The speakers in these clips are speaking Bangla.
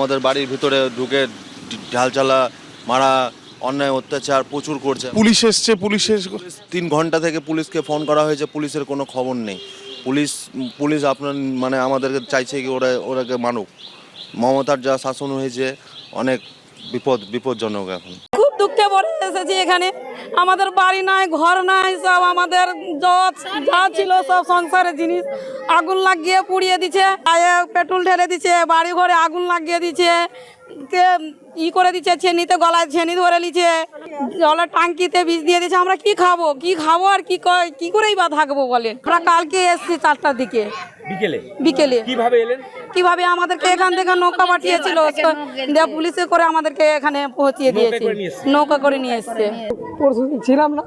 আমাদের বাড়ির ভিতরে ঢুকে ঢালচালা মারা অন্যায় অত্যাচার প্রচুর করছে। পুলিশ এসছে পুলিশ তিন ঘণ্টা থেকে পুলিশকে ফোন করা হয়েছে পুলিশের কোনো খবর নেই। পুলিশ পুলিশ আপনার মানে আমাদেরকে চাইছে কি ওরা ওরাকে মানুক মমতার যা শাসন হয়েছে অনেক বিপদ বিপজ্জনক এখন। এসেছি এখানে। আমাদের বাড়ি নাই ঘর নাই সব আমাদের যা ছিল সব সংসারের জিনিস। আগুন লাগিয়ে পুড়িয়ে দিচ্ছে গায়ে পেট্রোল ঢেলে দিচ্ছে বাড়ি ঘরে আগুন লাগিয়ে দিচ্ছে কে ই করে দিচ্ছে ছেনিতে গলায় ছেনি ধরে নিচ্ছে জলের টাঙ্কিতে বিষ দিয়ে দিচ্ছে আমরা কি খাব? কি খাব আর কি ক- কি করেই বা থাকব বলেন? আমরা কালকে এসেছি চারটার দিকে। বিকেলে? বিকেলে। কীভাবে এলেন? কীভাবে আমাদেরকে এখান থেকে নৌকা পাঠিয়েছিল? দিয়ে পুলিশে করে আমাদেরকে এখানে পৌঁছিয়ে দিয়েছে? নৌকা করে নিয়ে এসছে। পরশুদিন ছিলাম না।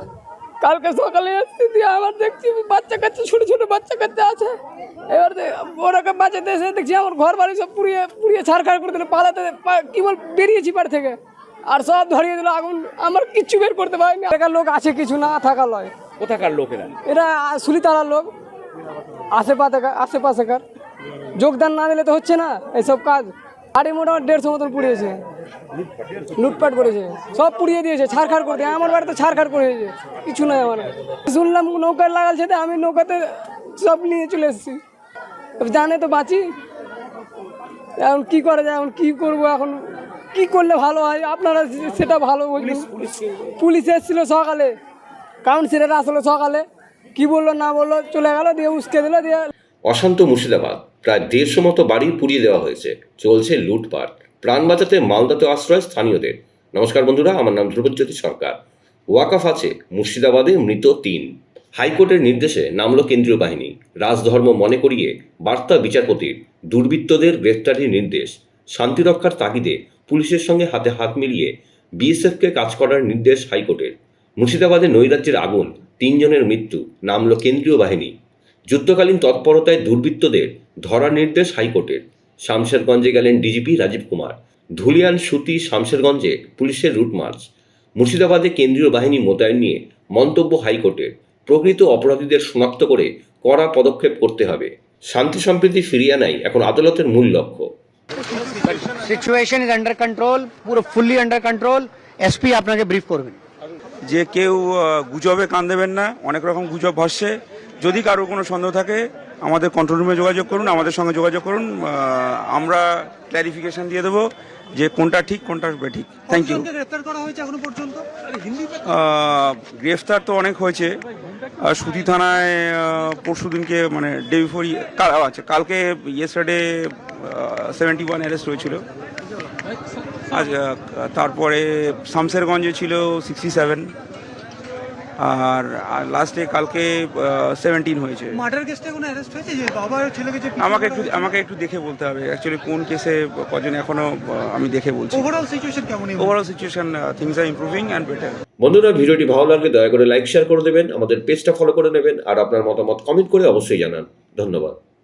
কালকে সকালে এসেছি দিয়ে আবার দেখছি বাচ্চা কাচ্চা ছোট ছোট বাচ্চা কাচ্চা আছে। এবার ওরাকে বাঁচাতে এসে দেখছি আমার ঘর বাড়ি সব পুড়িয়ে পুড়িয়ে ছাড়খাড় করে দিল পালাতে কি বল বেরিয়েছি বাড়ি থেকে। আর সব ধরিয়ে দিল আগুন আমার কিচ্ছু বের করতে পারিনি। এলাকার লোক আছে কিছু না থাকা লয়। কোথাকার লোকেরা এরা? সুলিতারার লোক। আশেপাশে আশেপাশেকার। যোগদান না দিলে তো হচ্ছে না এইসব কাজ। আরে মোটামুটি দেড়শো মতন পুড়িয়েছে। লুটপাট করেছে। সব পুড়িয়ে দিয়েছে ছাড়খাড় করে আমার বাড়িতে ছাড়খাড় করে দিয়েছে কিছু নাই আমার। শুনলাম নৌকার লাগালছে তো আমি নৌকাতে সব নিয়ে চলে এসেছি। জানে তো বাঁচি। এখন কি করা যায়? এখন কি করব এখন? কি করলে ভালো হয়? আপনারা সেটা ভালো বলবেন পুলিশ এসেছিল সকালে। কাউন্সিলর আসলো সকালে। কি বলল না বলল চলে গেল দিয়ে উস্কে দিল দিয়ে অশান্ত মুর্শিদাবাদ। প্রায় দেড়শো মতো বাড়ি পুড়িয়ে দেওয়া হয়েছে। চলছে লুটপাট। প্রাণ বাঁচাতে মালদাতে আশ্রয় স্থানীয়দের। নমস্কার বন্ধুরা, আমার নাম ধ্রুবজ্যোতি সরকার। ওয়াকাফ আছে মুর্শিদাবাদে মৃত তিন। হাইকোর্টের নির্দেশে নামল কেন্দ্রীয় বাহিনী। রাজধর্ম মনে করিয়ে বার্তা বিচারপতির দুর্বৃত্তদের গ্রেফতারির নির্দেশ। শান্তিরক্ষার তাগিদে পুলিশের সঙ্গে হাতে হাত মিলিয়ে বিএসএফকে কাজ করার নির্দেশ হাইকোর্টের। মুর্শিদাবাদে নৈরাজ্যের আগুন, তিনজনের মৃত্যু, নামল কেন্দ্রীয় বাহিনী। যুদ্ধকালীন তৎপরতায় দুর্বৃত্তদের ধরার নির্দেশ হাইকোর্টের। শামশেরগঞ্জে গেলেন ডিজিপি রাজীব কুমার। ধুলিয়ান সুতি শামশেরগঞ্জে পুলিশের রুট মার্চ। মুর্শিদাবাদে কেন্দ্রীয় বাহিনী মোতায়েন নিয়ে মন্তব্য হাইকোর্টের। প্রকৃত অপরাধীদের শনাক্ত করে কড়া পদক্ষেপ করতে হবে। শান্তি সম্প্রীতি ফিরিয়ে আনাই এখন আদালতের মূল লক্ষ্য। সিচুয়েশন ইজ আন্ডার কন্ট্রোল পুরো ফুললি আন্ডার কন্ট্রোল এসপি আপনাকে ব্রিফ করবেন। যে কেউ গুজবে কান দেবেন না অনেক রকম গুজব ভাসছে। যদি কারোর কোনো সন্দেহ থাকে আমাদের কন্ট্রোল রুমে যোগাযোগ করুন আমাদের সঙ্গে যোগাযোগ করুন আমরা ক্ল্যারিফিকেশন দিয়ে দেবো যে কোনটা ঠিক কোনটা বেঠিক। থ্যাংক ইউ গ্রেফতার তো অনেক হয়েছে। সুতি থানায় পরশু দিনকে মানে ডে বিফোর আচ্ছা কালকে ইয়েস্টারডে সেভেন্টি ওয়ান অ্যারেস্ট হয়েছিল। আজ আহ, তারপরে শামসেরগঞ্জে ছিল সিক্সটি সেভেন আর লাস্টে কালকে সেভেন্টিন হয়েছে। মার্ডার কেসটা কোনো অ্যারেস্ট হয়েছে? যে বাবা ছেলেকে যে আমাকে একটু আমাকে একটু দেখে বলতে হবে। অ্যাকচুয়ালি কোন কেসে কজন এখনও আমি দেখে বলছি। ওভারঅল সিচুয়েশন কেমন overall situation things are improving and better বন্ধুরা ভিডিওটি ভালো লাগলে দয়া করে লাইক শেয়ার করে দেবেন। আমাদের পেজটা ফলো করে নেবেন। আর আপনার মতামত কমেন্ট করে অবশ্যই জানান। ধন্যবাদ।